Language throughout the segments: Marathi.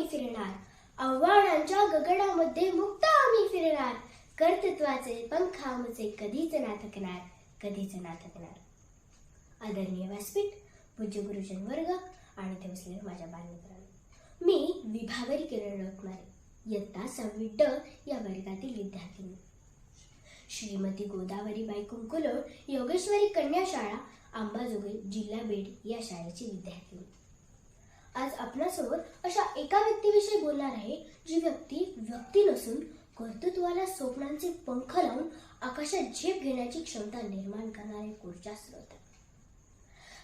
आम्ही फिरणार. आव्हानांच्या गगनामध्ये मुक्त आम्ही फिरणार. कर्तृत्वाचे पंखा मुझे कधीच ना थकणार कधीच ना थकणार आदरणीय व्यासपीठ पूज्य गुरुजन वर्ग आणि ते बसलेले माझ्या बालमित्रांनो मी विभावरी किरण रत्नारे यत्ता सहावी ड या वर्गातील विद्यार्थिनी. श्रीमती गोदावरी बाई कुंकुलोळ योगेश्वरी कन्या शाळा आंबाजोगाई जिल्हा बीड या शाळेची विद्यार्थिनी. आज आपल्यासोबत अशा एका व्यक्तीविषयी बोलणार आहे जी व्यक्ती व्यक्ती नसून कर्तृत्वाला स्वप्नांचे पंख लावून आकाशात झेप घेण्याची क्षमता निर्माण करणारे ऊर्जा स्रोत.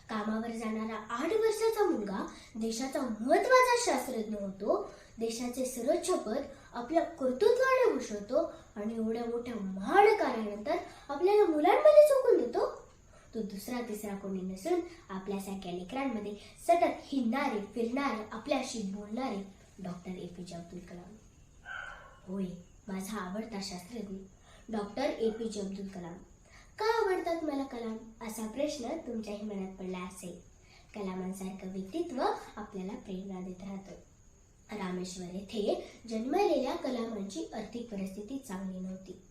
कामावर जाणारा आठ वर्षाचा मुलगा देशाचा महत्त्वाचा शास्त्रज्ञ होतो देशाचे सर्वोच्च पद आपल्या कर्तृत्वाने भूषवतो आणि एवढ्या मोठ्या महाड कारण आपल्याला मुलांमध्ये चुकून देतो तो दुसरा तिसरा कोणी नसून आपल्यासारख्या लेकरांमध्ये सतत हिंडणारे फिरणारे आपल्याशी बोलणारे डॉक्टर ए पी जे अब्दुल कलाम. होय माझा आवडता शास्त्रज्ञ डॉक्टर ए पी जे अब्दुल कलाम. का आवडतात मला कलाम? असा प्रश्न तुमच्याही मनात पडला असेल. कलामांसारखं व्यक्तित्व आपल्याला प्रेरणा देत राहतं. रामेश्वर येथे जन्मलेल्या कलामांची आर्थिक परिस्थिती चांगली नव्हती.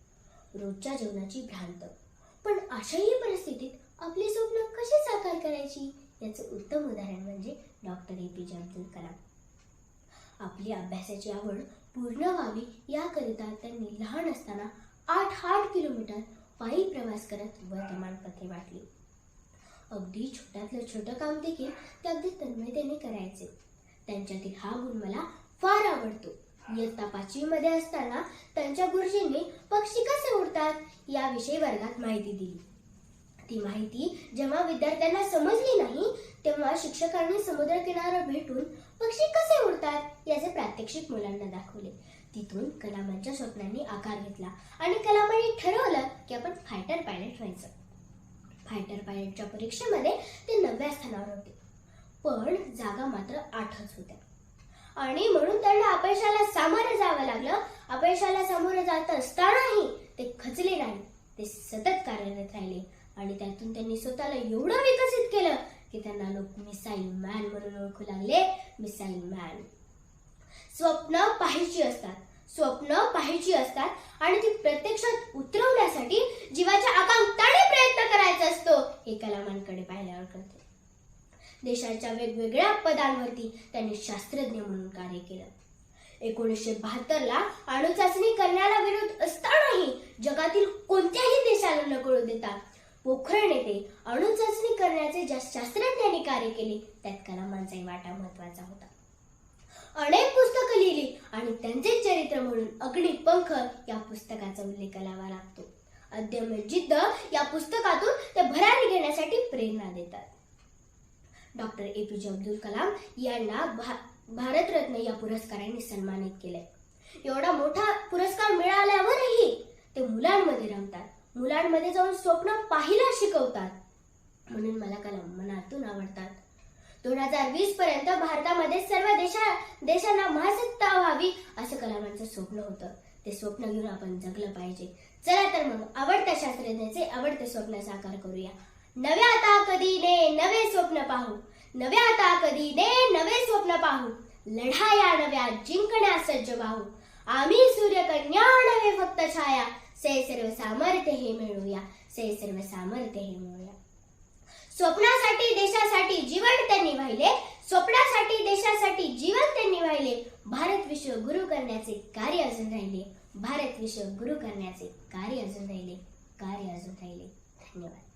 रोजच्या जेवणाची भ्रांत. पण अशाही परिस्थितीत आपली स्वप्न कशी साकार करायची? याचं उत्तम उदाहरण म्हणजे डॉक्टर ए पी जे अब्दुल कलाम. आपली अभ्यासाची आवड पूर्ण व्हावी याकरिता त्यांनी लहान असताना आठ आठ किलोमीटर पायी प्रवास करत वर्तमानपत्रे वाटली अगदी छोट्यातलं छोटं काम देखील ते अगदी तन्मयतेने करायचे. त्यांच्यातील हा गुण मला फार आवडतो. इयत्ता पाचवीमध्ये असताना त्यांच्या गुरुजींनी पक्षी कसे उडतात याविषयी वर्गात माहिती दिली. ती माहिती जेव्हा विद्यार्थ्यांना समजली नाही तेव्हा शिक्षकांनी समुद्र भेटून पक्षी कसे उडतात याचे प्रात्यक्षिक मुलांना दाखवले. तिथून कलामांच्या स्वप्नांनी आकार घेतला आणि कलामांनी ठरवलं की आपण फायटर पायलट व्हायचं. फायटर पायलटच्या परीक्षेमध्ये ते नवव्या स्थानावर होते. पण जागा मात्र आठच होत्या. आणि म्हणून त्यांना अपयशाला सामोरं जावं लागलं. अपयशाला सामोरं जात असतानाही ते खचले नाही. ते सतत कार्यरत राहिले. आणि त्यातून त्यांनी स्वतःला एवढं विकसित केलं की त्यांना लोक मिसाईल मॅन म्हणून ओळखू लागले. मिसाईल मॅन स्वप्न पाहायची असतात. स्वप्न पाहायची असतात आणि ती प्रत्यक्षात उतरवण्यासाठी जीवाच्या आकांक्षाने प्रयत्न करायचा असतो हे कलामांकडे पाहिल्यावर कळते. देशाच्या वेगवेगळ्या पदांवरती त्यांनी शास्त्रज्ञ म्हणून कार्य केलं. एकोणीसशे बहात्तरला अणुचाचणी करण्याला विरोध असतानाही जगातील कोणत्याही देशाला न कळू देता पोखरण येथे अणुचाचणी करण्याचे ज्या शास्त्रज्ञांनी कार्य केले त्यात कलामांचाही वाटा महत्त्वाचा होता. अनेक पुस्तकं लिहिली आणि त्यांचे चरित्र म्हणून अग्निपंख या पुस्तकाचा उल्लेख करावा लागतो. अद्यम जिद्द या पुस्तकातून ते भरारी घेण्यासाठी प्रेरणा देतात. डॉक्टर ए पी जे अब्दुल कलाम यांना भा भारतरत्न या पुरस्काराने सन्मानित केले एवढा मोठा पुरस्कार मिळाल्यावरही ते मुलांमध्ये रमतात. मुलांमध्ये जाऊन स्वप्न पाहिला शिकवतात. म्हणून मला कलाम मनातून आवडतात. दोन हजार वीस पर्यंत भारतामध्ये सर्व देशा देशांना महासत्ता व्हावी असं कलामांचं स्वप्न होतं. ते स्वप्न घेऊन आपण जगलं पाहिजे. चला तर मग आवडत्या शास्त्रज्ञाचे आवडते स्वप्न साकार करूया. नव्या आता कधी ने नवे स्वप्न पाहू. नव्या आता कधी ने नवे स्वप्न पाहू. लढाया नव्या जिंकण्यास सज्ज पाहू आम्ही सूर्यकन्या से सर्व सामर्थ्य हे मिळूया से सर्व सामर्थ्य हे मिळूया स्वप्नासाठी देशासाठी जीवन त्यांनी वाहिले स्वप्नासाठी देशासाठी जीवन त्यांनी वाहिले भारत विश्व गुरु करण्याचे कार्य अजून राहिले भारत विश्व गुरु करण्याचे कार्य अजून राहिले कार्य अजून राहिले. धन्यवाद.